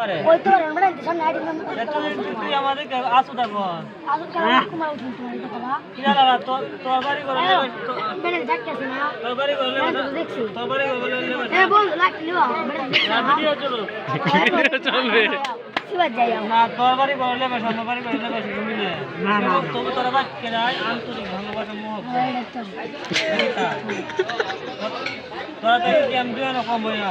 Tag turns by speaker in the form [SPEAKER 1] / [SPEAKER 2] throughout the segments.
[SPEAKER 1] ওই তো আমরা সামনে আইডি নাম
[SPEAKER 2] তা তুই তুই আসু
[SPEAKER 1] কুমার উঠুন এটা
[SPEAKER 2] তোর তোর বাড়ি করে নেবে
[SPEAKER 1] বেড়ে যাচ্ছে না।
[SPEAKER 2] তোর বাড়ি করে নেবে
[SPEAKER 1] দেখছি।
[SPEAKER 2] তোর বাড়ি করে নেবে
[SPEAKER 1] এ বল লাইক লিও বেড়ে
[SPEAKER 2] না। ভিডিও
[SPEAKER 3] চলবে।
[SPEAKER 1] শিবাজ যাই
[SPEAKER 2] না তোর বাড়ি করে নেবে আমার বাড়ি করে নেবে সেটা না না। তবু তোরা বাদ কে রায় আন্তরিক ভালোবাসা মোহ তোরা তো কি কম হইয়া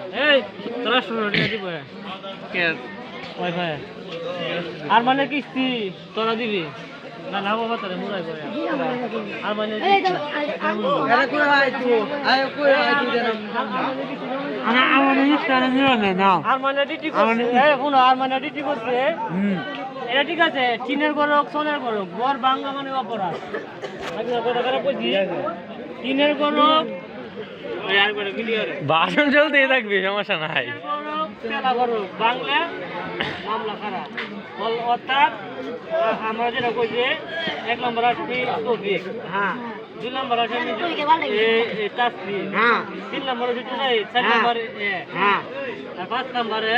[SPEAKER 2] মানে মানে মানে আর মানে কিস্তি তোরা দিবি? না না বাবা তোরা মুরাই করে। আর মানে
[SPEAKER 1] এই তো
[SPEAKER 2] আর মানে ডিটি করছে এই শুনো আর মানে ডিটি করছে। এটা ঠিক আছে চীনের গরক সোনের গরক বর বাংলা মানে অপরাধ। চীনের গরক
[SPEAKER 3] ভাষণ চলতেই থাকবে সমস্যা নাই।
[SPEAKER 2] গরক তেলা গরক বাংলা মামলা খারাপ অর্থাৎ আমরা যেটা কইছে এক নম্বর আসবি তৌফিক হ্যাঁ। দুই নম্বর আসবি হ্যাঁ। তিন নম্বর হচ্ছে চার নম্বর হ্যাঁ আর পাঁচ নম্বরে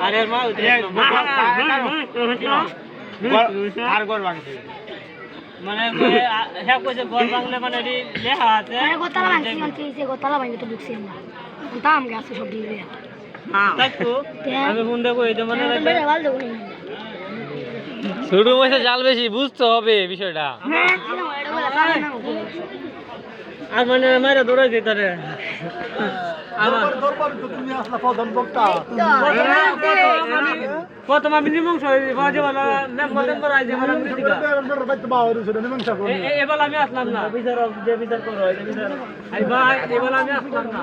[SPEAKER 2] আর এর মা
[SPEAKER 4] আর ভাঙছে
[SPEAKER 2] মানে হ্যাঁ কইছে মানে এটি লেখা আছে।
[SPEAKER 1] আরে গোতালা ভাঙছি মানছি সে গোতালা ভাঙি তো ঢুকছি আমরা দাম গেছে সব দিয়ে
[SPEAKER 2] তাই আমি ফোন দেখো এই মানে
[SPEAKER 3] ছোট বয়সে জাল বেশি বুঝতে হবে বিষয়টা।
[SPEAKER 2] আর মানে মাইরা দৌড়াই আমার প্রথম মেম্বার মেম্বার আইছে বলা আমি দিকা এবার আমি আসলাম না। বিচার যে বিচার করো এবার আমি আসলাম না।